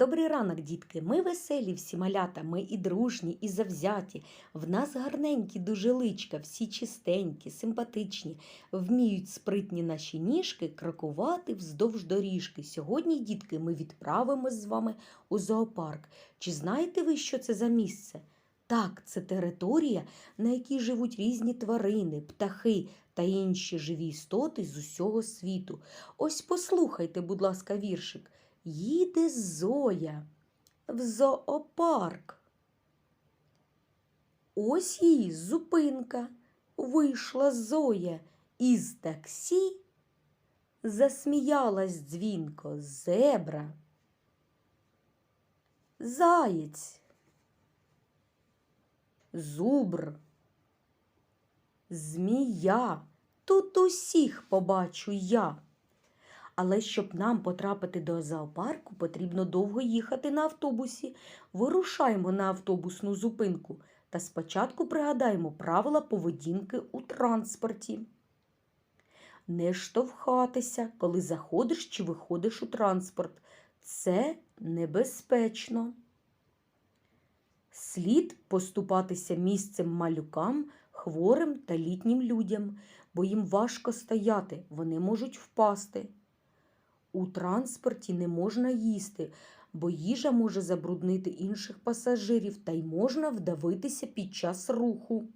Добрий ранок, дітки. Ми веселі, всі малята, ми і дружні, і завзяті. В нас гарненькі дуже личка, всі чистенькі, симпатичні. Вміють спритні наші ніжки крокувати вздовж доріжки. Сьогодні, дітки, ми відправимось з вами у зоопарк. Чи знаєте ви, що це за місце? Так, це територія, на якій живуть різні тварини, птахи та інші живі істоти з усього світу. Ось послухайте, будь ласка, віршик. Їде Зоя в зоопарк. Ось її зупинка. Вийшла Зоя із таксі, засміялась дзвінко зебра. Заєць, зубр, змія. Тут усіх побачу я. Але щоб нам потрапити до зоопарку, потрібно довго їхати на автобусі. Вирушаємо на автобусну зупинку та спочатку пригадаємо правила поведінки у транспорті. Не штовхатися, коли заходиш чи виходиш у транспорт. Це небезпечно. Слід поступатися місцем малюкам, хворим та літнім людям, бо їм важко стояти, вони можуть впасти. У транспорті не можна їсти, бо їжа може забруднити інших пасажирів та й можна вдавитися під час руху.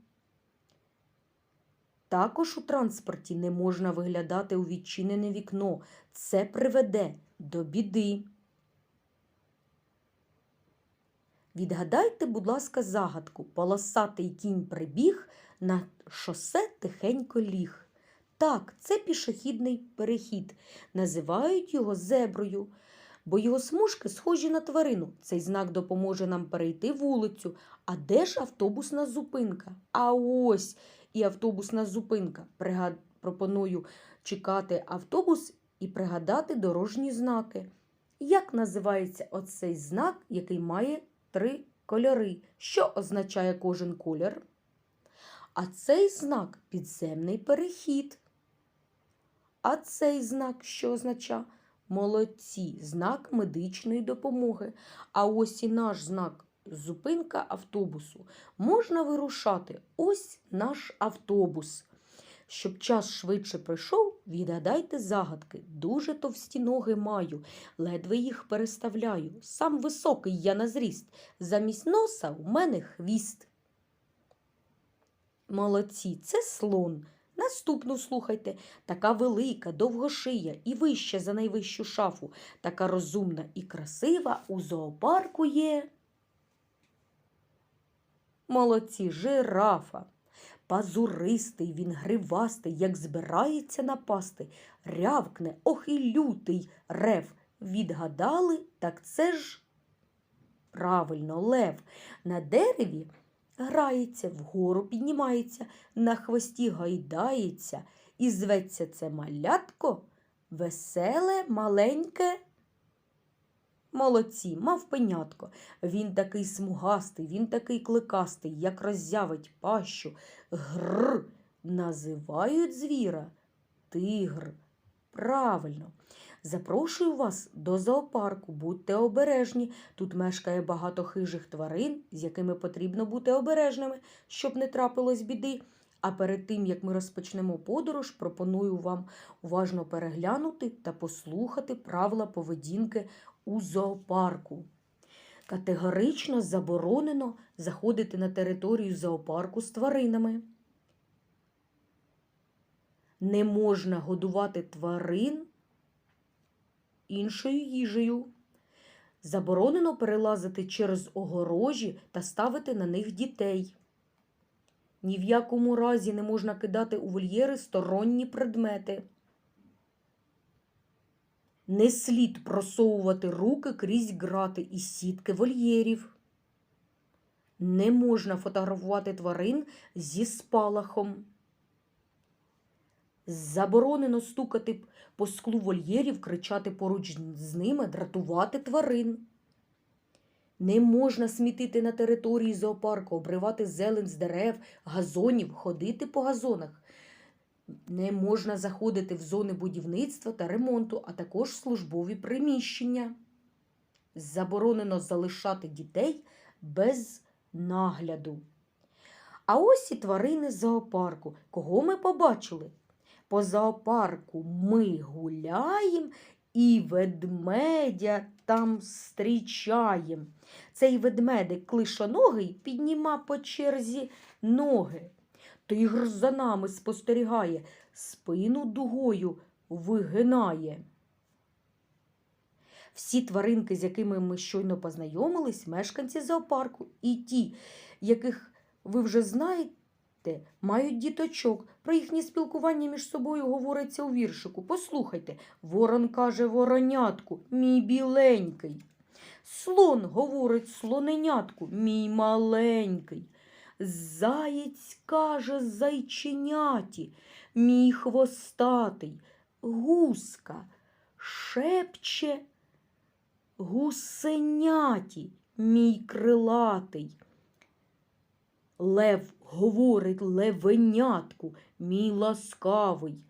Також у транспорті не можна виглядати у відчинене вікно. Це приведе до біди. Відгадайте, будь ласка, загадку. Полосатий кінь прибіг, на шосе тихенько ліг. Так, це пішохідний перехід. Називають його зеброю, бо його смужки схожі на тварину. Цей знак допоможе нам перейти вулицю. А де ж автобусна зупинка? А ось і автобусна зупинка. Пригад... Пропоную чекати автобус і пригадати дорожні знаки. Як називається оцей знак, який має три кольори? Що означає кожен колір? А цей знак підземний перехід. А цей знак що означає? Молодці, знак медичної допомоги. А ось і наш знак зупинка автобусу. Можна вирушати. Ось наш автобус. Щоб час швидше пройшов, відгадайте загадки. Дуже товсті ноги маю, ледве їх переставляю. Сам високий я на зріст. Замість носа у мене хвіст. Молодці, це слон. Наступну слухайте, така велика, довгошия і вища за найвищу шафу, така розумна і красива у зоопарку є. Молодці, жирафа. Пазуристий, він гривастий, як збирається напасти, рявкне, ох і лютий рев. Відгадали, так це ж правильно, лев. На дереві грається, вгору піднімається, на хвості гайдається, і зветься це малятко, веселе, маленьке. Молодці, мавпенятко. Він такий смугастий, він такий кликастий, як роззявить пащу. Гр. Називають звіра тигр. Правильно. Запрошую вас до зоопарку, будьте обережні. Тут мешкає багато хижих тварин, з якими потрібно бути обережними, щоб не трапилось біди. А перед тим, як ми розпочнемо подорож, пропоную вам уважно переглянути та послухати правила поведінки у зоопарку. Категорично заборонено заходити на територію зоопарку з тваринами. Не можна годувати тварин іншою їжею. Заборонено перелазити через огорожі та ставити на них дітей. Ні в якому разі не можна кидати у вольєри сторонні предмети. Не слід просовувати руки крізь грати і сітки вольєрів. Не можна фотографувати тварин зі спалахом. Заборонено стукати по склу вольєрів, кричати поруч з ними, дратувати тварин. Не можна смітити на території зоопарку, обривати зелень з дерев, газонів, ходити по газонах. Не можна заходити в зони будівництва та ремонту, а також службові приміщення. Заборонено залишати дітей без нагляду. А ось і тварини зоопарку. Кого ми побачили? По зоопарку ми гуляємо і ведмедя там зустрічаємо. Цей ведмедик клишоногий підніма по черзі ноги. Тигр за нами спостерігає, спину дугою вигинає. Всі тваринки, з якими ми щойно познайомились, мешканці зоопарку, і ті, яких ви вже знаєте, мають діточок. Про їхнє спілкування між собою говориться у віршику. Послухайте, ворон каже воронятку, мій біленький. Слон говорить слоненятку, мій маленький. Заєць каже зайченяті, мій хвостатий, гуска шепче гусеняті, мій крилатий. Лев говорить левенятку, мій ласкавий.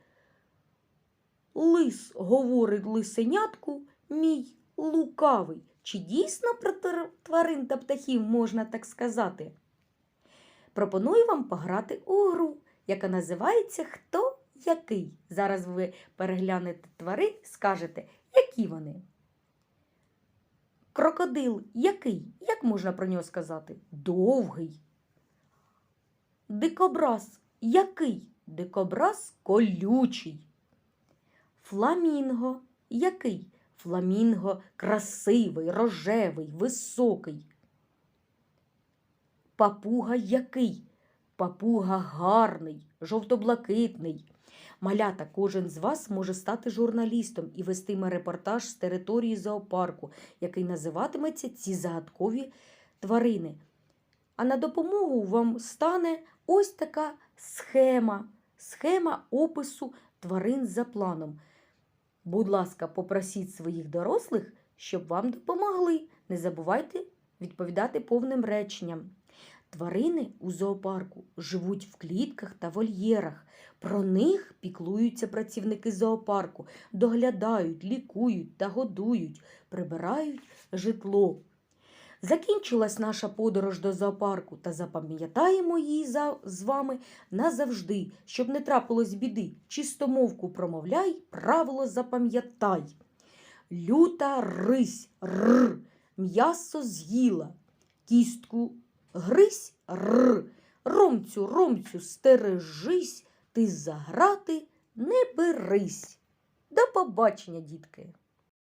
Лис говорить лисенятку, мій лукавий. Чи дійсно про тварин та птахів можна так сказати? Пропоную вам пограти у гру, яка називається Хто який. Зараз ви переглянете тварин, скажете, які вони. Крокодил який? Як можна про нього сказати? Довгий. Дикобраз який? Дикобраз колючий. Фламінго який? Фламінго красивий, рожевий, високий. Папуга який? Папуга гарний, жовто-блакитний. Малята, кожен з вас може стати журналістом і вестиме репортаж з території зоопарку, який називатиметься Ці загадкові тварини. А на допомогу вам стане ось така схема, схема опису тварин за планом. Будь ласка, попросіть своїх дорослих, щоб вам допомогли. Не забувайте відповідати повним реченням. Тварини у зоопарку живуть в клітках та вольєрах. Про них піклуються працівники зоопарку, доглядають, лікують та годують, прибирають житло. Закінчилась наша подорож до зоопарку та запам'ятаємо її за, з вами назавжди, щоб не трапилось біди. Чистомовку промовляй, правило запам'ятай. Люта рись, р, м'ясо з'їла, кістку грись, р, ромцю, ромцю, стережись, ти за грати не берись. До побачення, дітки!